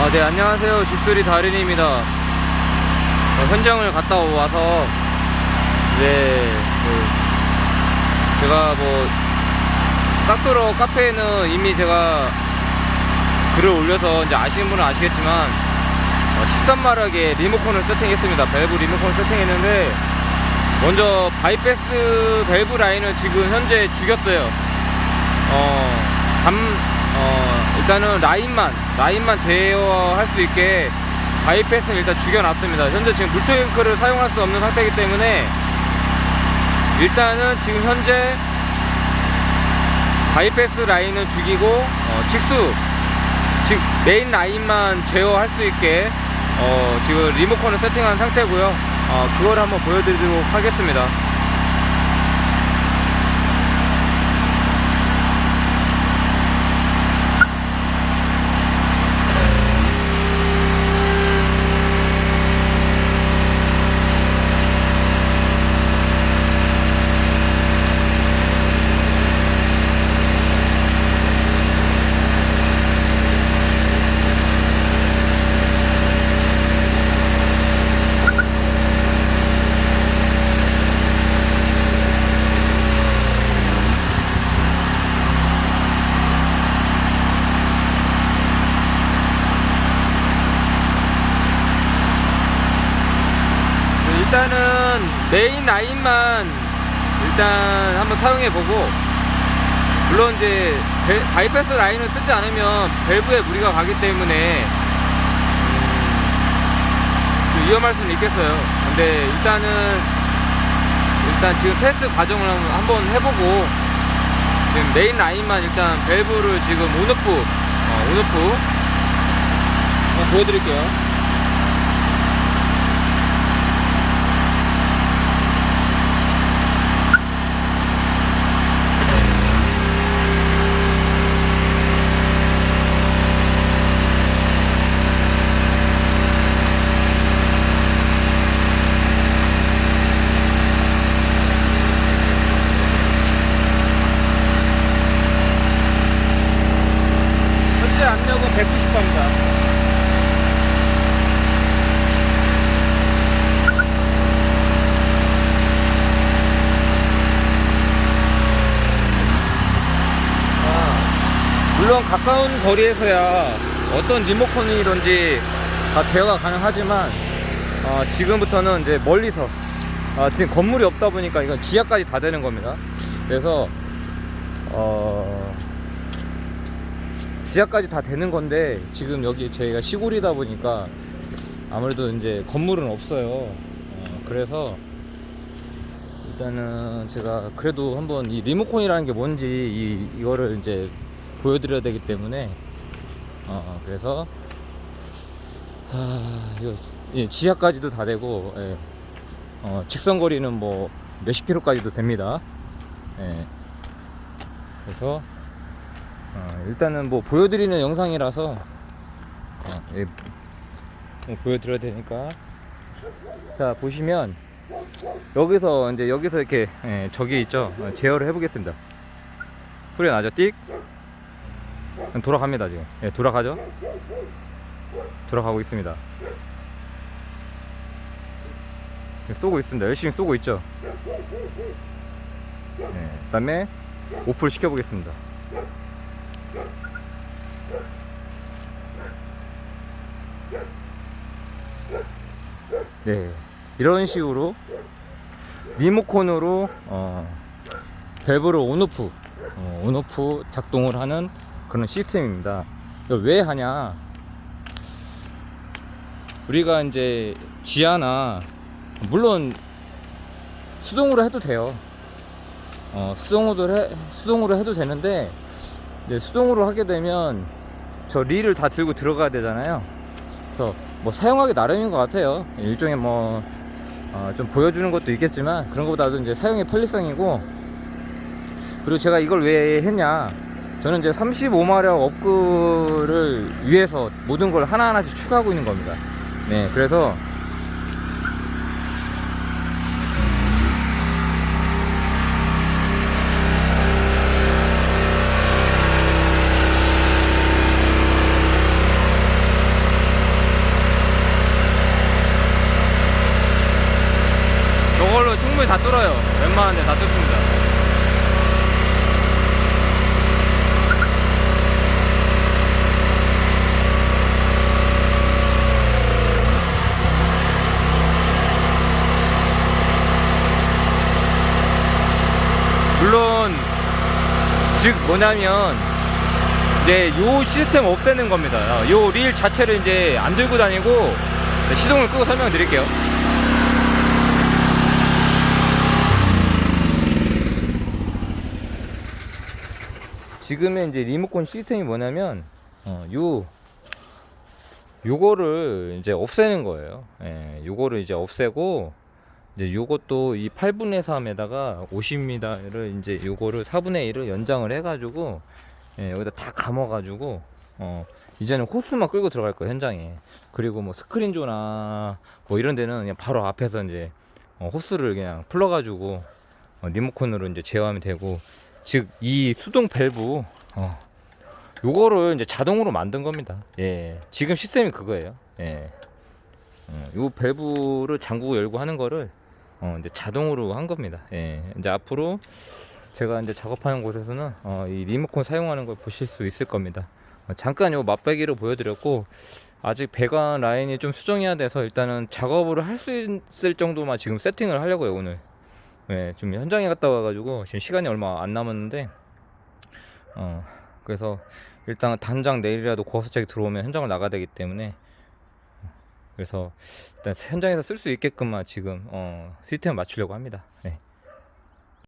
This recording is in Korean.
아, 네, 안녕하세요. 집들이 달인입니다. 어, 현장을 갔다 와서, 네, 그, 제가 뭐, 싹도러 카페에는 이미 제가 글을 올려서 이제 아시는 분은 아시겠지만, 어, 13마력의 리모컨을 세팅했습니다. 밸브 리모컨을 세팅했는데, 먼저 바이패스 밸브 라인을 지금 현재 죽였어요. 어, 담, 어, 일단은 라인만, 라인만 제어할 수 있게 바이패스를 일단 죽여놨습니다. 현재 지금 물탱크를 사용할 수 없는 상태이기 때문에 일단은 지금 현재 바이패스 라인을 죽이고, 어, 직수, 즉, 메인 라인만 제어할 수 있게, 어, 지금 리모컨을 세팅한 상태고요 어, 그걸 한번 보여드리도록 하겠습니다. 일단은 메인 라인만 일단 한번 사용해 보고 물론 이제 벨- 바이패스 라인을 쓰지 않으면 밸브에 무리가 가기 때문에 음, 좀 위험할 수는 있겠어요. 근데 일단은 일단 지금 테스트 과정을 한번- 한번 해보고 지금 메인 라인만 일단 밸브를 지금 온오프 어, 온오프 한번 보여드릴게요. 현재 압력은 190입니다. 물론 가까운 거리에서야 어떤 리모컨이든지 다 제어가 가능하지만 어, 지금부터는 이제 멀리서 아, 지금 건물이 없다 보니까 이건 지하까지 다 되는 겁니다. 그래서 어, 지하까지 다 되는 건데 지금 여기 저희가 시골이다 보니까 아무래도 이제 건물은 없어요. 어, 그래서 일단은 제가 그래도 한번 이 리모컨이라는 게 뭔지 이, 이거를 이제 보여드려야 되기 때문에. 어, 어, 그래서 하, 이거 예, 지하까지도 다 되고 예, 어, 직선 거리는 뭐 몇십 킬로까지도 됩니다. 예. 그래서 어, 일단은 뭐 보여드리는 영상이라서 어, 예, 뭐 보여드려야 되니까. 자 보시면 여기서 이제 여기서 이렇게 예, 저기 있죠? 어, 제어를 해보겠습니다. 소리 나죠? 띡 돌아갑니다 지금. 예, 돌아가죠? 돌아가고 있습니다. 쏘고 있습니다. 열심히 쏘고 있죠? 예, 그 다음에 오프를 시켜보겠습니다. 네 이런 식으로 리모컨으로 어, 밸브를 온오프 어, 온오프 작동을 하는 그런 시스템입니다 왜 하냐 우리가 이제 지하나 물론 수동으로 해도 돼요 어, 수동으로 해, 수동으로 해도 되는데 수동으로 하게 되면 저 릴을 다 들고 들어가야 되잖아요. 그래서 뭐 사용하기 나름인 것 같아요. 일종의 뭐, 어, 좀 보여주는 것도 있겠지만 그런 것보다도 이제 사용의 편리성이고 그리고 제가 이걸 왜 했냐. 저는 이제 35마력 업그를 위해서 모든 걸 하나하나씩 추가하고 있는 겁니다. 네, 그래서 저걸로 충분히 다 뚫어요. 웬만한데 다 뚫습니다. 물론 즉 뭐냐면 이제 요 시스템 없애는 겁니다. 요 릴 자체를 이제 안 들고 다니고 시동을 끄고 설명을 드릴게요. 지금의 이제 리모컨 시스템이 뭐냐면 어, 요 요거를 이제 없애는 거예요. 예, 요거를 이제 없애고 이제 요것도 이 8분의 3에다가 50m를 이제 요거를 4분의 1을 연장을 해가지고 예, 여기다 다 감아가지고 어 이제는 호스만 끌고 들어갈 거예요 현장에. 그리고 뭐 스크린조나 뭐 이런 데는 그냥 바로 앞에서 이제 어, 호스를 그냥 풀러가지고 어, 리모컨으로 이제 제어하면 되고 즉 이 수동 밸브 어, 요거를 이제 자동으로 만든 겁니다. 예 지금 시스템이 그거예요. 예. 어, 요 밸브를 잠그고 열고 하는 거를 어, 이제 자동으로 한 겁니다. 예, 이제 앞으로 제가 이제 작업하는 곳에서는 어, 이 리모컨 사용하는 걸 보실 수 있을 겁니다. 어, 잠깐 요 맛배기로 보여드렸고 아직 배관 라인이 좀 수정해야 돼서 일단은 작업을 할 수 있을 정도만 지금 세팅을 하려고요 오늘. 예, 좀 현장에 갔다 와가지고 지금 시간이 얼마 안 남았는데 어, 그래서 일단 당장 내일이라도 고압세척이 들어오면 현장을 나가야 되기 때문에 그래서 일단 현장에서 쓸 수 있게끔만 지금 어, 시스템을 맞추려고 합니다. 네.